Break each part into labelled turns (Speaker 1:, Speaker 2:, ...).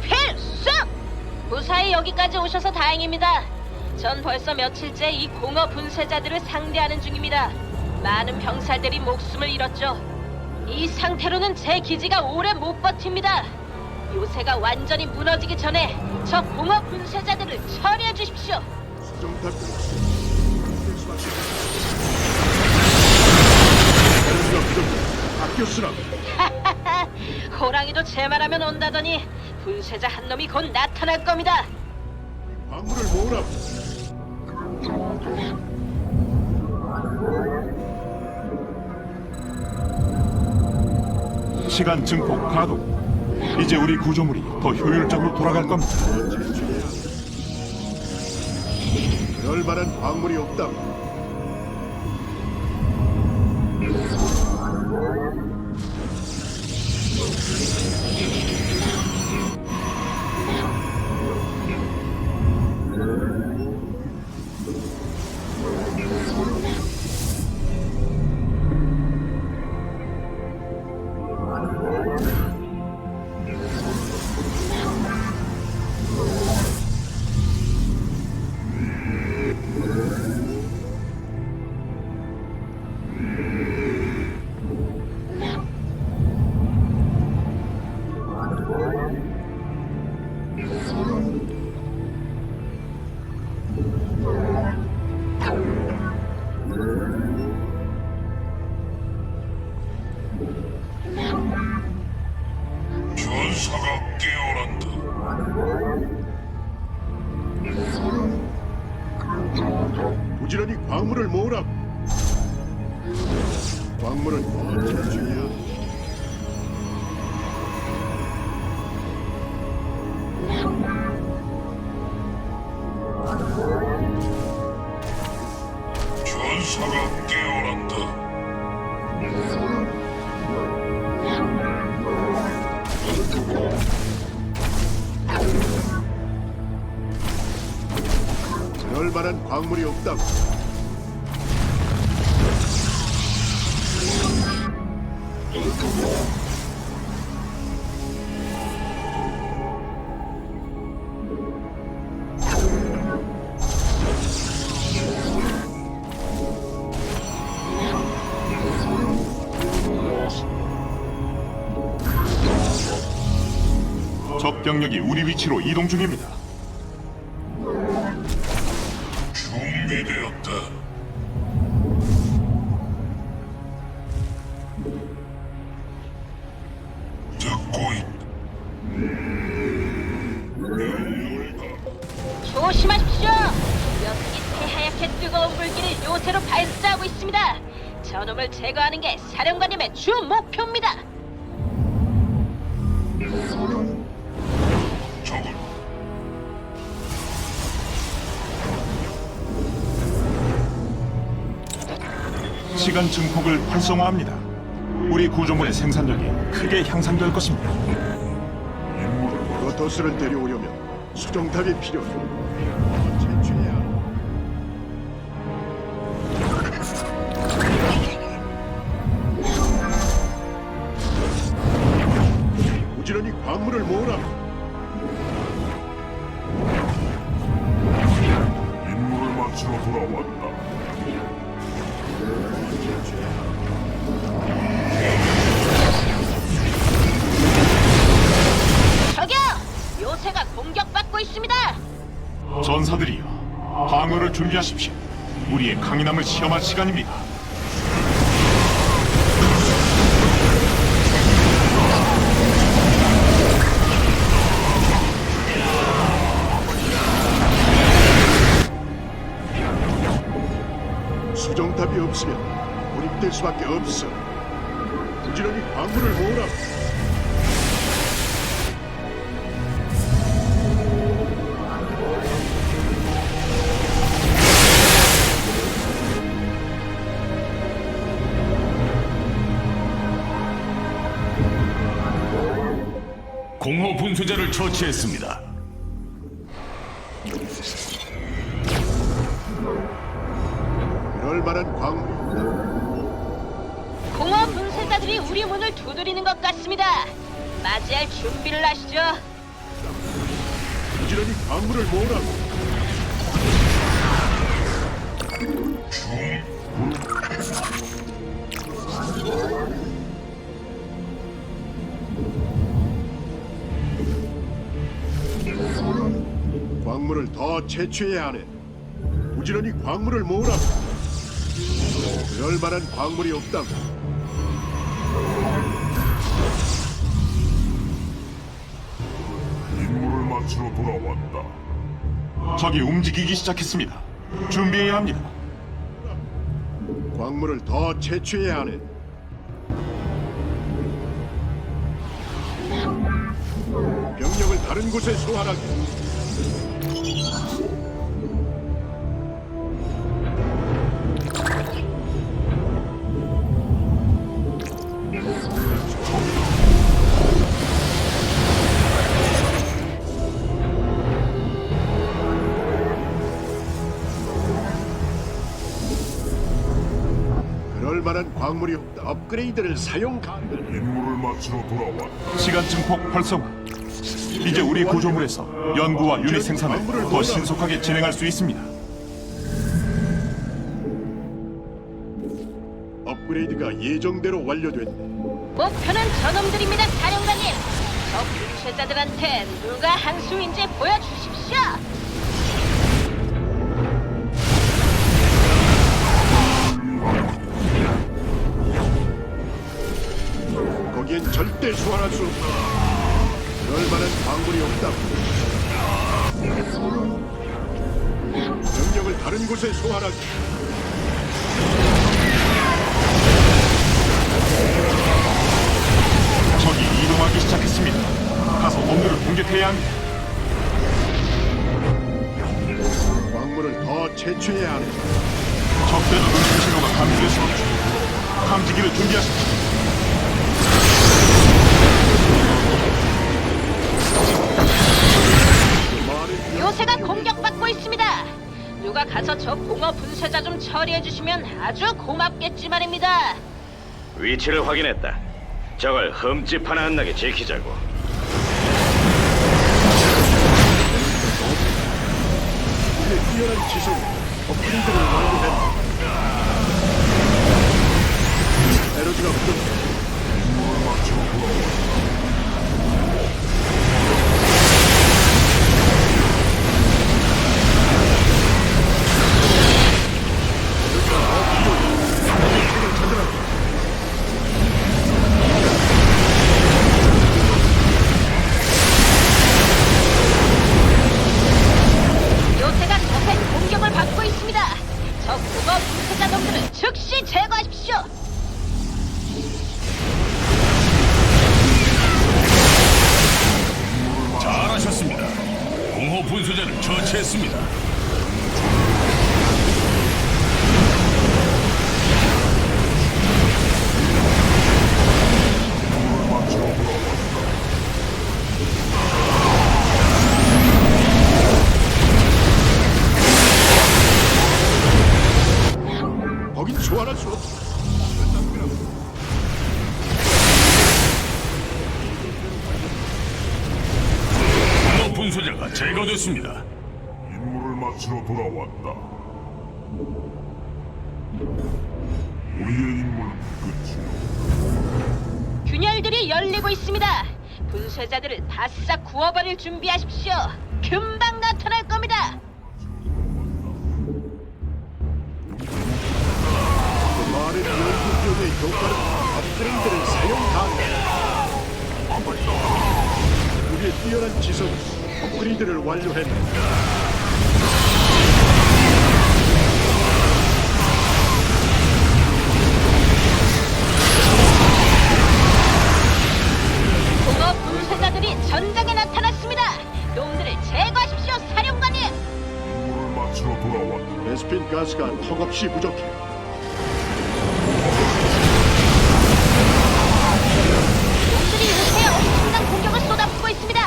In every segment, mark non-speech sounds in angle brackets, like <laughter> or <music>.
Speaker 1: 필수! 무사히 여기까지 오셔서 다행입니다. 전 벌써 며칠째 이 공허 분쇄자들을 상대하는 중입니다. 많은 병사들이 목숨을 잃었죠. 이 상태로는 제 기지가 오래 못 버팁니다. 요새가 완전히 무너지기 전에 저 공허 분쇄자들을 처리해 주십시오.
Speaker 2: 수정탑 쓰라고 <laughs>
Speaker 1: 호랑이도 제 말하면 온다더니 분쇄자 한 놈이 곧 나타날 겁니다.
Speaker 2: 광물을 모으라고
Speaker 3: 시간 증폭 가동. 이제 우리 구조물이 더 효율적으로 돌아갈 겁니다.
Speaker 2: 만한 광물이 없다
Speaker 4: 전사가 깨어난다.
Speaker 2: 그럴 만한 광물이 없다
Speaker 3: 병력이 우리 위치로 이동 중입니다.
Speaker 4: 준비되었다. 듣고 있다.
Speaker 1: 조심하십시오. 녀석이 새하얗게 뜨거운 불길을 요새로 발사하고 있습니다. 저놈을 제거하는 게 사령관님의 주 목표입니다.
Speaker 3: 시간 증폭을 활성화합니다. 우리 구조물의 생산력이 크게 향상될 것입니다.
Speaker 2: 프로토스를 데려오려면 수정탑이 필요해 부지런히 광물을 모으라고
Speaker 4: 임무를 마치러 돌아왔다.
Speaker 1: 저기요! 요새가 공격받고 있습니다.
Speaker 3: 전사들이여, 방어를 준비하십시오. 우리의 강인함을 시험할 시간입니다.
Speaker 2: 수밖에 없어 부지런히 광물을 모으라고
Speaker 5: 공허 분쇄자를 처치했습니다.
Speaker 1: 분쇄자들이 우리 문을 두드리는 것 같습니다. 맞이할 준비를 하시죠.
Speaker 2: 부지런히 광물을 모으라고. 광물을 더 채취해야 하네. 부지런히 광물을 모으라고. 그럴 만한 광물이 없다고.
Speaker 4: 마치러 돌아왔다.
Speaker 3: 적이 움직이기 시작했습니다. 준비해야 합니다.
Speaker 2: 광물을 더 채취해야 하네. 병력을 다른 곳에 소환하게. 업그레이드를 사용 가능한.
Speaker 4: 임무를 마치러 돌아왔다.
Speaker 3: 시간 증폭 활성화. 이제 우리 구조물에서 연구와 유닛 생산을 더 신속하게 진행할 수 있습니다.
Speaker 2: 업그레이드가 예정대로 완료됐네.
Speaker 1: 목표는 저놈들입니다, 사령관님. 저 분쇄자들한테 누가 한 수인지 보여주십시오.
Speaker 2: 절대 소환할 수 없다. 만한 광물이 없다. 병력을 다른 곳에 소환하기.
Speaker 3: 적이 이동하기 시작했습니다. 가서 놈들을 공격해야 합니다.
Speaker 2: 광물을 더 채취해야 하네.
Speaker 3: 적대적 은신 신호가 감지됐습니다. 감지기를 준비하십시오.
Speaker 1: 누가 가서 저 공허 분쇄자 좀 처리해 주시면 아주 고맙겠지 말입니다.
Speaker 6: 위치를 확인했다. 저걸 흠집 하나 안 나게 지키자고.
Speaker 2: 뛰어난 지성, 업그레이드를 완료했다. 에너지가 부족해.
Speaker 1: 공허
Speaker 5: 분쇄자가 제거됐습니다.
Speaker 4: 마치러 돌아왔다. 우리의 임무는 끝이다.
Speaker 1: 균열들이 열리고 있습니다. 분쇄자들을 바싹 구워버릴 준비하십시오. 금방 나타날 겁니다.
Speaker 2: 많은 연구병의 효과는 업그레이드를 사용 가능하다. 우리의 뛰어난 지성, 업그레이드를 완료했다. 가스가 턱없이 부족해.
Speaker 1: 놈들이 요새 엄청난 공격을 쏟아붓고 있습니다.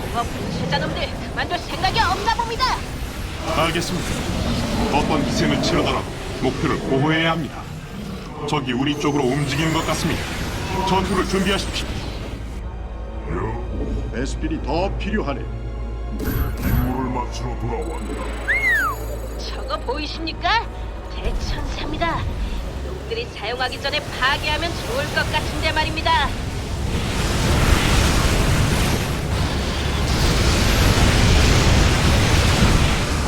Speaker 1: 공허 분쇄자 놈들 그만둘 생각이 없나 봅니다.
Speaker 3: 알겠습니다. 어떤 희생을 치르더라도 목표를 보호해야 합니다. 적이 우리 쪽으로 움직이는 것 같습니다. 전투를 준비하십시오.
Speaker 2: 베스핀이 더 필요하네.
Speaker 4: 임무를 마치러 돌아왔다.
Speaker 1: 보이십니까? 대천사입니다. 놈들이 사용하기 전에 파괴하면 좋을 것 같은데 말입니다.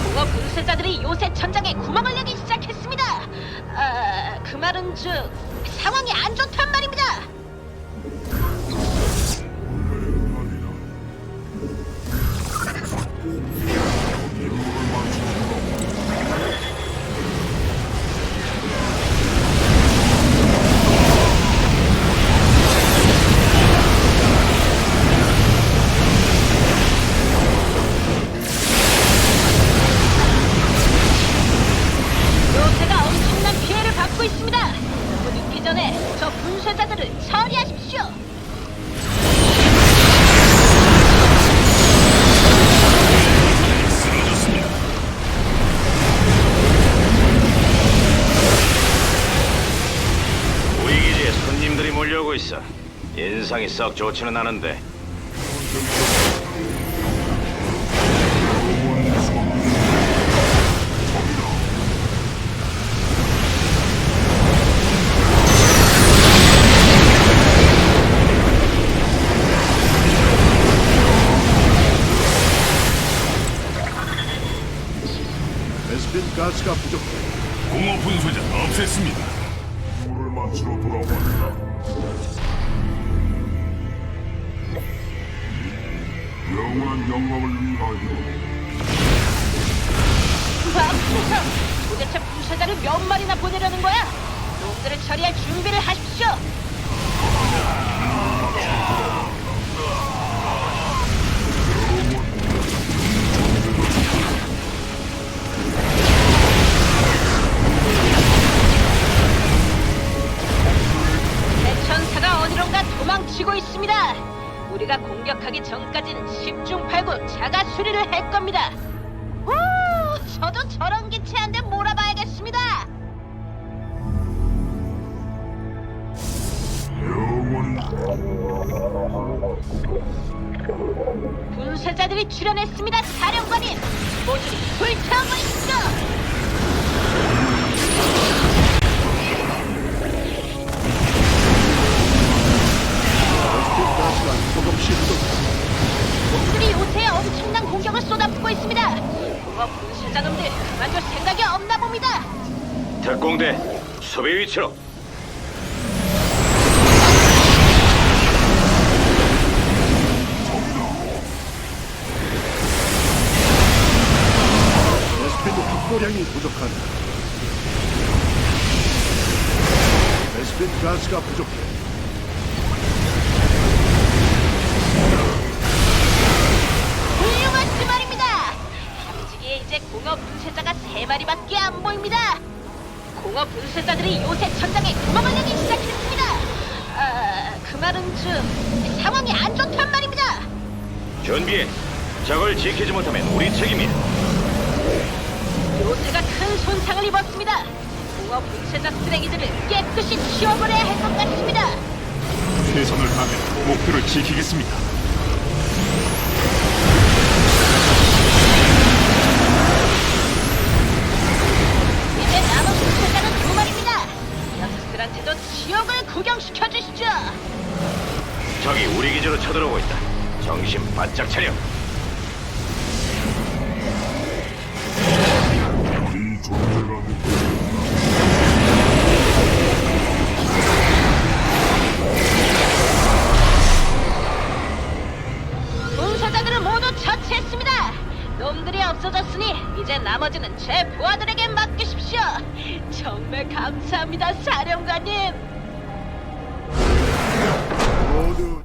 Speaker 1: 공업 분쇄자들이 요새 천장에 구멍을 내기 시작했습니다. 아, 그 말은 즉 상황이 안 좋단 말입니다.
Speaker 6: 썩 좋지는 않은데.
Speaker 2: 베스핀 가스가 부족해.
Speaker 5: 공허 분쇄자 없앴습니다.
Speaker 4: 임무를 마치러 돌아왔다. 영원한 영광을 위하여
Speaker 1: 앞에서 도대체 분쇄자를 몇 마리나 보내려는 거야? 놈들을 처리할 준비를 하십시오. 분쇄자들이 출연했습니다, 사령관님. 모조리 불태워버리시죠.
Speaker 2: 가스가
Speaker 1: 요새 엄청난 공격을 쏟아붓고 있습니다. 그거 분쇄자 놈들 그만둘 생각이 없나 봅니다.
Speaker 6: 특공대 수비 위치로.
Speaker 2: 베스핀 확보량이 부족하네. 베스핀 가스가 부족해.
Speaker 1: 훌륭하시 말입니다. 함지기에 이제 공업 분쇄자가 세 마리밖에 안 보입니다. 공업 분쇄자들이 요새 천장에 구멍을 내기 시작했습니다. 아, 그 말은 즉 상황이 안 좋단 말입니다.
Speaker 6: 준비해. 적을 지키지 못하면 우리 책임이야.
Speaker 1: 요새가 큰 손상을 입었습니다. 공업 분쇄자 쓰레기들을 깨끗이 치워버려야 할 것 같습니다.
Speaker 3: 최선을 다해 목표를 지키겠습니다.
Speaker 1: 이제 남은 분쇄자는 두 마리입니다. 녀석들한테도 지옥을 구경시켜 주시죠.
Speaker 6: 적이 우리 기지로 쳐들어오고 있다. 정신 바짝 차려.
Speaker 1: 나머지는 제 부하들에게 맡기십시오. 정말 감사합니다, 사령관님.
Speaker 2: 모두